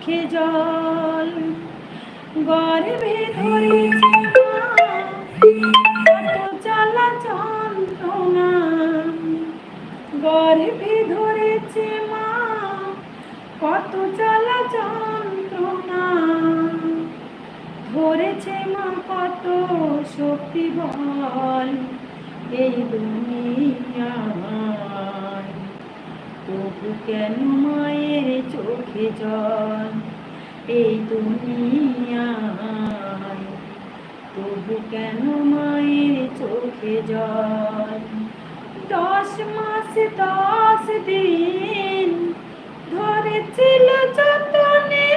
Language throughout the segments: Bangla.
চোখে জল। গর্ভে ধরেছে যন্ত্রণা। গর্ভে ধরেছে মা, কত জ্বালা যন্ত্রণা। ধরেছে মা, কত শক্তি বল। এই দুনিয়ায় তবু কেন মায়ের চোখে জল? এই দুনিয়ায় তবু কেন মায়ের চোখে জল? দশ মাস দশ দিন ধরেছিল যতনে।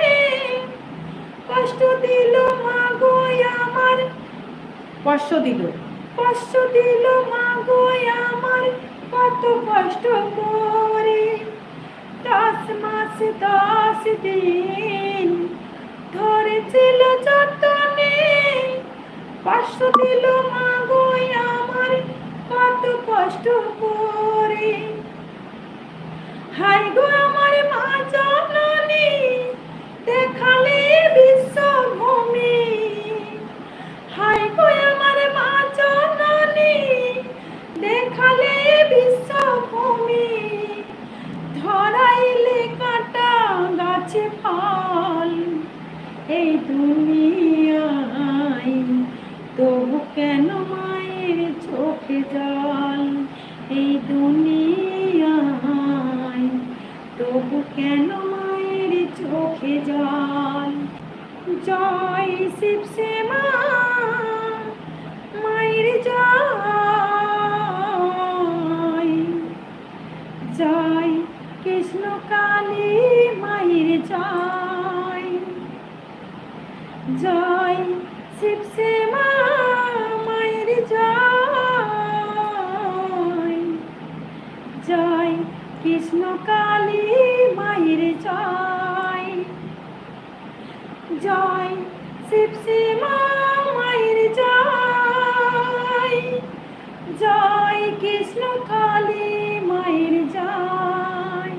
কষ্ট দিল মা গো আমার। কষ্ট দিল? কষ্ট দিল মা গো আমার। কত কষ্ট করে দশ মাস দশ দিন ধরেছিল যতনে কষ্ট দিল মা গো আমার কত কষ্ট করে। হাই গো আমার মা জননী, দেখালে এই জয়, শিব শ্যামা মায়ের জয়। জয় কৃষ্ণ কালী মায়ের জয়।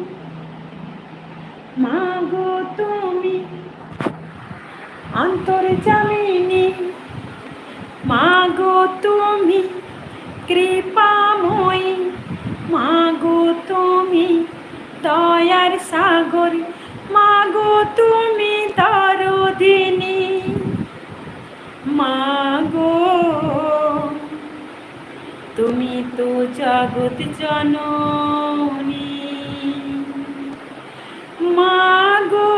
মা গো তুমি অন্তর্জামিনী মা গো তুমি কৃপাময়ী। মা গো তুমি দয়ার সাগর, মাগো তুমি দরদিনী। মা গো তুমি তো জগৎ জননী। মাগো,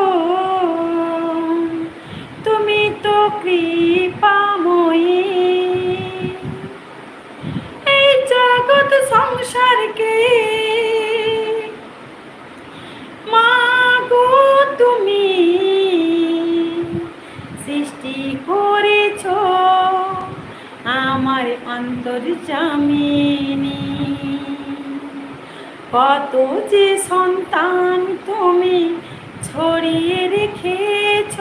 তুমি তো কৃপাময়ী। এই জগৎ সংসারকে অন্তর্জামিনী কত যে সন্তান তুমি ছড়িয়ে রেখেছ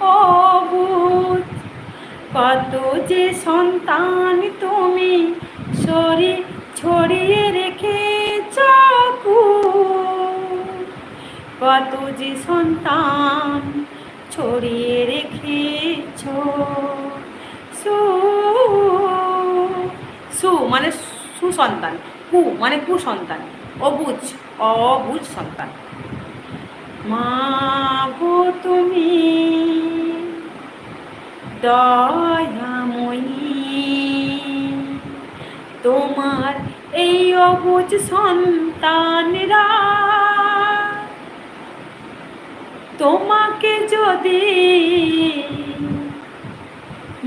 অবুঝ কত যে সন্তান তুমি সরি ছড়িয়ে রেখেছ। কত যে সন্তান ছড়িয়ে রেখেছ, সু মানে সুসন্তান কু মানে কুসন্তান, অবুজ অবুজ সন্তান। মা গো তুমি দয়াময়ী, তোমার এই অবুজ সন্তানরা তোমাকে যদি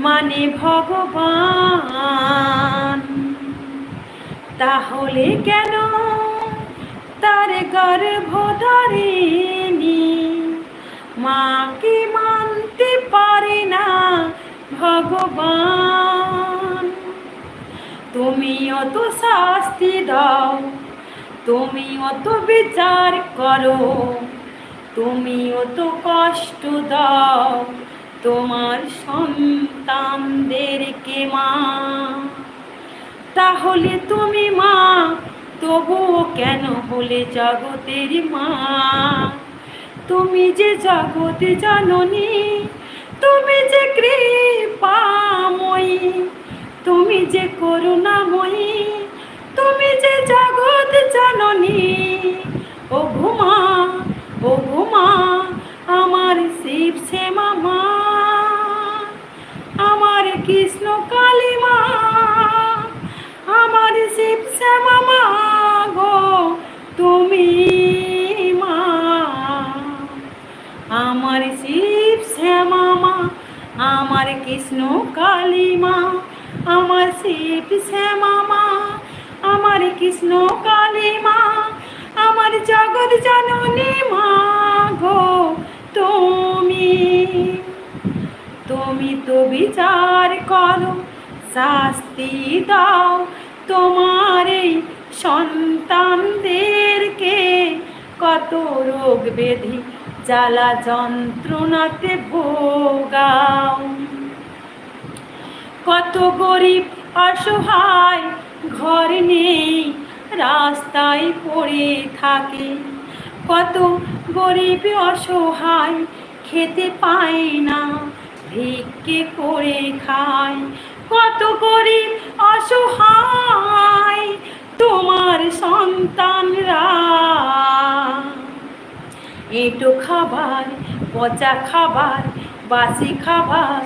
মানে ভগবান তাহলে কেন? তার গর্ভ ধরেনি মাকে মানতে পারে না, ভগবান? তুমি অত শাস্তি দাও, তুমি অত বিচার করো, তুমি অত কষ্ট দাও। তোমার সন্তানদেরকে মা তাহলে তুমি মা, তবুও কেন হলে জগতের মা? তুমি যে জগৎ জননী, তুমি যে কৃপাময়ী, তুমি যে করুণাময়ী, তুমি যে জগৎ জননী। ও ঘুমা ও ঘুমা, আমার শিব শ্যামা মা আমার কৃষ্ণ কালী মা। আমার শিব শ্যামা মা গো, তুমি মা। আমার শিব শ্যামা মা আমার কৃষ্ণ কালী মা আমার শিব শ্যামা মা আমার কৃষ্ণ কালী মা আমার জগৎ জননী মা গো, তুমি। তুমি তো বিচার করো, শাস্তি দাও। তোমার এই সন্তানদেরকে কত রোগ ব্যাধি, জ্বালা যন্ত্রণাতে ভোগাও। কত গরিব অসহায় ঘর নেই, রাস্তায় পড়ে থাকে। কত গরিব অসহায় খেতে পায় না, ভিক্ষে করে খায়। কত গরিব অসহায় সন্তানরা। এঁটো খাবার, পচা খাবার, বাসি খাবার,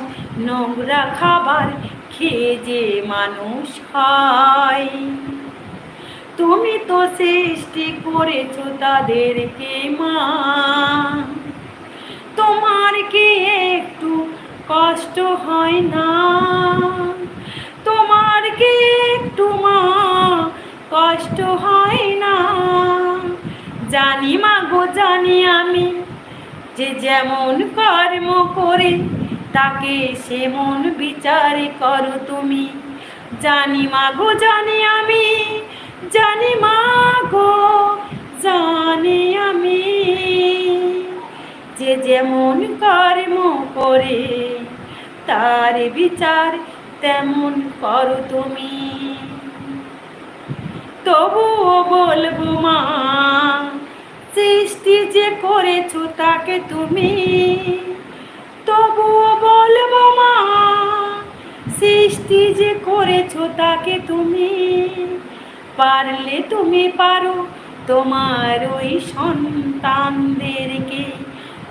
নোংরা খাবার খেয়ে যে মানুষ হয়। তুমি তো সৃষ্টি করেছ তাদেরকে মা। তোমার কি একটু কষ্ট হয় না? তোমার কি একটু মা কষ্ট হয়? জানি মা গো জানি আমি। যে যেমন কর্ম করে, তাকে সেমন বিচার করো তুমি। জানি মা গো জানি আমি, জানি মা গো জানি আমি। যে যেমন কর্ম করে, তার বিচার তেমন করো তুমি। তবুও বলব মা সৃষ্টি যে করেছ তাকে তুমি, তবুও বলব মা, সৃষ্টি যে করেছ তাকে তুমি। পারলে তুমি পারো তোমার ওই সন্তানদেরকে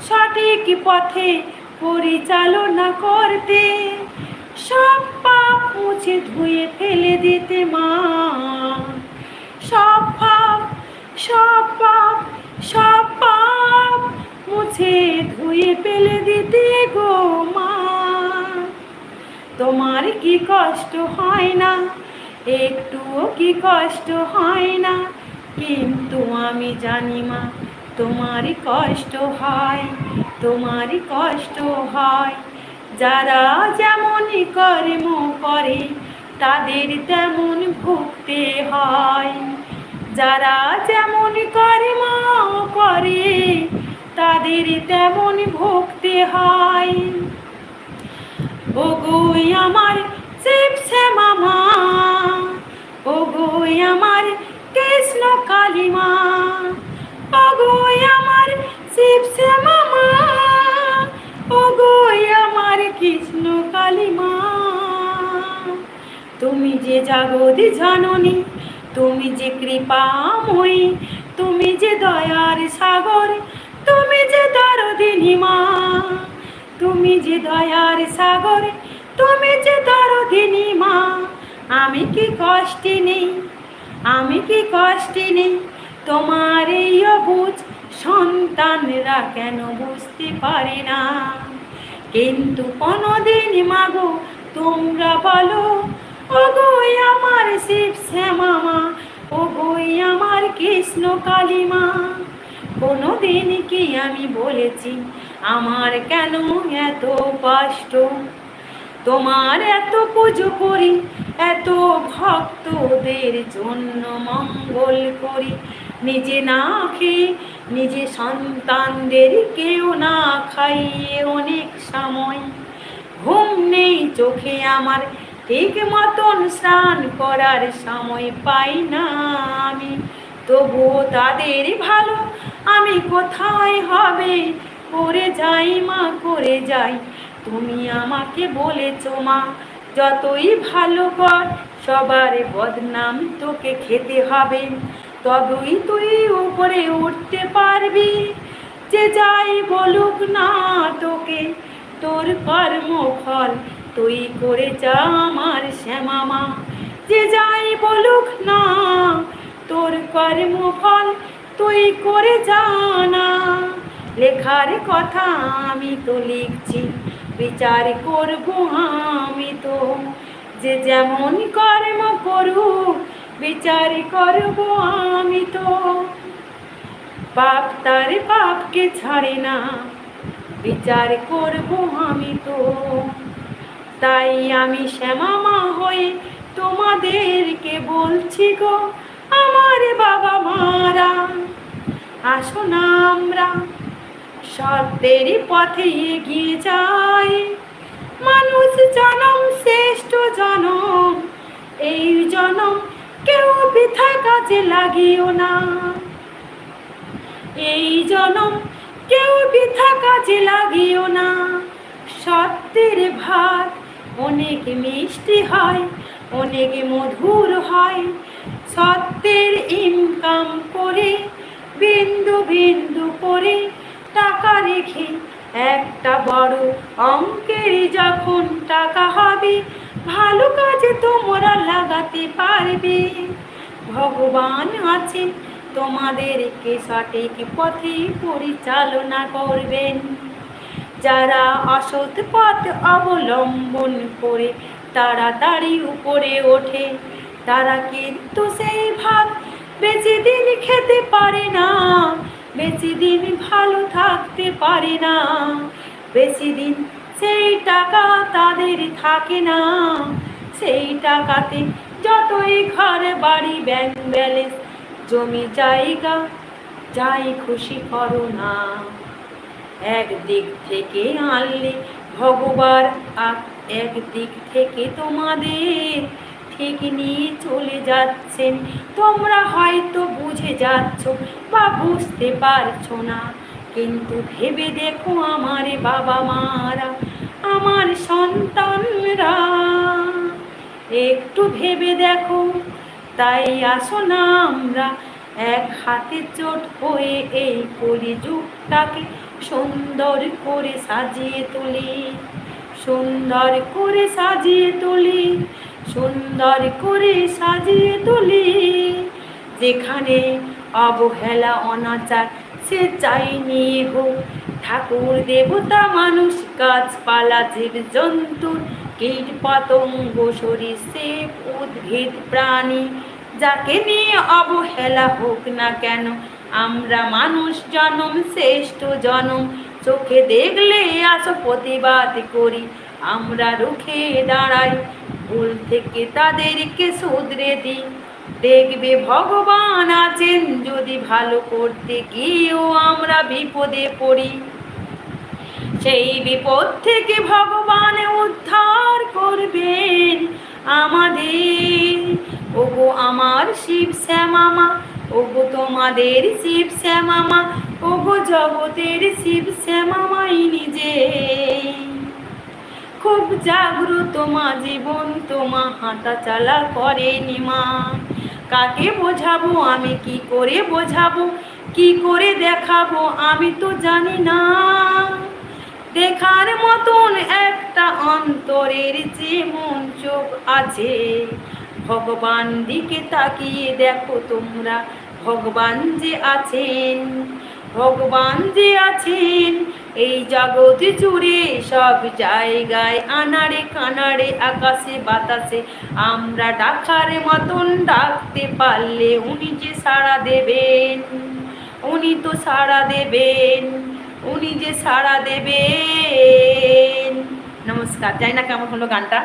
সঠিক পথে পরিচালনা করতে। সব পাপ মুছে ধুয়ে ফেলে দিতে মা। সব পাপ সব পাপ সব পাপ মুছে ধুয়ে ফেলে দিতে গো মা। তোমার কি কষ্ট হয় না? একটুও কি কষ্ট হয় না? কিন্তু আমি জানি মা তোমারই কষ্ট হয় তোমারই কষ্ট হয়। যারা যেমনই কর্ম করে, তাদের তেমন ভুগতে হয়। যারা যেমন কর্ম করে, তাদের তেমন ভুগতে হয়। ও গই আমার শিব শ্যামা মা আমার কৃষ্ণ কালী মা আমার শিব শ্যামা মা আমার কৃষ্ণ কালী মা তুমি যে জাগতি জাননি তুমি যে কৃপাময়ী, তুমি যে দয়ার সাগর, তুমি যে দরদিনী মা, তুমি যে দয়ার সাগর, তুমি যে দরদিনী মা। আমি কি কষ্টে নেই, আমি কি কষ্টে নেই, তোমার এই অবুঝ সন্তানরা কেন বুঝতে পারে না? কিন্তু কোনোদিন মাগো তোমরা বলো ও গই আমার শিব শ্যামা মা ও গই আমার কৃষ্ণ কালী মা কোনো কি আমি বলেছি, আমার কেন এত কষ্ট? তোমার এত পুজো করি, এত ভক্তদের জন্য মঙ্গল করি। নিজে না খেয়ে নিজে সন্তানদের কেউ না খাইয়ে অনেক সময়। ঘুম নেই চোখে আমার ঠিক মতন স্নান করার সময় পাই না আমি। তবুও তাদের ভালো, আমি কোথায় হবে? করে যাই মা, করে যাই। তুমি আমাকে বলেছ মা, যতই ভালো কর, সবার বদনাম তোকে খেতে হবে। তবেই তুই উপরে উঠতে পারবি। যে যাই বলুক না তোকে, তোর কর্মফল তুই করে যা আমার শ্যামা মা। যে যাই বলুক না, তোর কর্মফল তুই করে জানা লেখার কথা আমি তো লিখছি, বিচার করব আমি তো। যে যেমন কর্ম করুক, বিচার করব আমি তো। পাপ তার পাপকে ছাড়ে না, বিচার করব আমি তো। তাই আমি শ্যামা মা হয়ে তোমাদেরকে বলছি গো, আমার বাবা মারা। আসো না আমরা সত্যেরই পথে এগিয়ে যাই। মানুষ জনম, শ্রেষ্ঠ জনম, এই জনম কেউ বৃথা কাজে লাগিও না। এই জনম কেউ বৃথা কাজে লাগিও না, সত্যের ভাত অনেক মিষ্টি হয়, অনেক মধুর হয়। সত্যের ইনকাম করে, বিন্দু বিন্দু করে টাকা রেখে একটা বড় অঙ্কের যখন টাকা হবে, ভালো কাজে তোমরা লাগাতে পারবে। ভগবান আছেন, তোমাদেরকে সঠিক পথে পরিচালনা করবেন। যারা অসৎ পথ অবলম্বন করে তাড়াতাড়ি উপরে ওঠে। তারা কিন্তু সেই ভাত বেশি দিন খেতে পারে না, বেশি দিন ভালো থাকতে পারে না। বেশি দিন সেই টাকা তাদের থাকে না, সেই টাকাতে যতই ঘর, বাড়ি ব্যাংক ব্যালেন্স জমি জায়গা, যাই খুশি করো না। একদিক থেকে আনলে ভগবান একদিক থেকে তোমাদের ঠিক নিয়ে চলে যাচ্ছেন। তোমরা হয়তো বুঝে যাচ্ছ বা বুঝতে পারছ না, কিন্তু ভেবে দেখো আমার বাবা মারা, আমার সন্তানরা। একটু ভেবে দেখো, তাই আসো না আমরা। এক হাতে চোট হয়ে এই কলিযুগটাকে সুন্দর করে সাজিয়ে তুলি, সুন্দর করে সাজিয়ে তুলি, সুন্দর করে সাজিয়ে তুলি। যেখানে অবহেলা, অনাচার, সে চাই নিয়ে হোক। ঠাকুর, দেবতা, মানুষ, গাছপালা জীব জন্তু কীট, পতঙ্গ সরীসৃপ উদ্ভিদ, প্রাণী, যাকে নিয়ে অবহেলা হোক না কেন আমরা মানুষ জনম, শ্রেষ্ঠ জনম। চোখে দেখলে আসো প্রতিবাদ করি। আমরা রুখে দাঁড়াই। ভুল থেকে তাদেরকে শুধরে দিই। দেখবে ভগবান আছেন, যদি ভালো করতে গিয়েও আমরা বিপদে পড়ি। সেই বিপদ থেকে ভগবান উদ্ধার করবেন আমাদের। ওগো আমার শিব শ্যামামা ওগো তোমাদের শিব শ্যামামা, ওগো জগতের শিব শ্যামামাই নিজে খুব জাগ্রত মা জীবন তোমা, হাঁটা চালা করেনি মা। কাকে বোঝাবো, আমি কি করে বোঝাবো, কি করে দেখাবো, আমি তো জানি না। দেখার মতন একটা অন্তরের যে মন চোখ আছে ভগবান দিকে তাকিয়ে দেখো তোমরা। ভগবান যে আছেন, ভগবান যে আছেন, এই জগৎ জুড়ে সব জায়গায় আনাড়ে কানাড়ে, আকাশে বাতাসে আমরা ডাকার মতন ডাকতে পারলে উনি যে সাড়া দেবেন, উনি তো সাড়া দেবেন, উনি যে সাড়া দেবেন। নমস্কার, জানি না কেমন হলো গানটা।